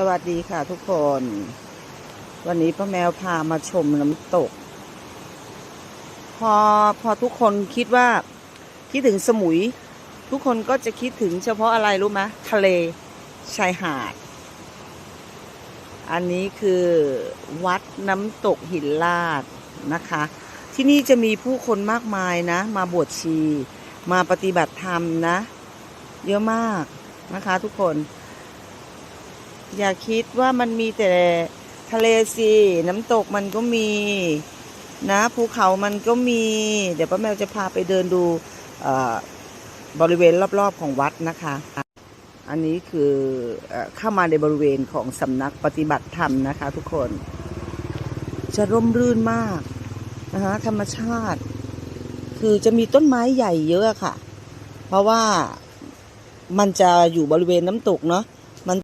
สวัสดีค่ะทุกคน วันนี้ป้าแมวพามาชมน้ำตก พอพอทุกคนคิดว่า คิดถึงสมุย ทุกคนก็จะคิดถึงเฉพาะอะไรรู้ไหมทะเลชายหาด อันนี้คือวัดน้ำตกหินลาดนะคะ ที่นี่จะมีผู้คนมากมายนะ มาบวชชี มาปฏิบัติธรรมนะ เยอะมากนะคะทุกคน อย่าคิดว่ามันมีแต่ทะเลสิน้ำตกมันก็มีนะภูเขามันก็มี เดี๋ยวป้าแมวจะพาไปเดินดูบริเวณรอบๆของวัดนะคะ อันนี้คือเออเข้ามาในบริเวณของสำนักปฏิบัติธรรมนะคะ ทุกคนจะร่มรื่นมากนะคะธรรมชาติ คือจะมีต้นไม้ใหญ่เยอะค่ะ เพราะว่ามันจะอยู่บริเวณน้ำตกเนาะ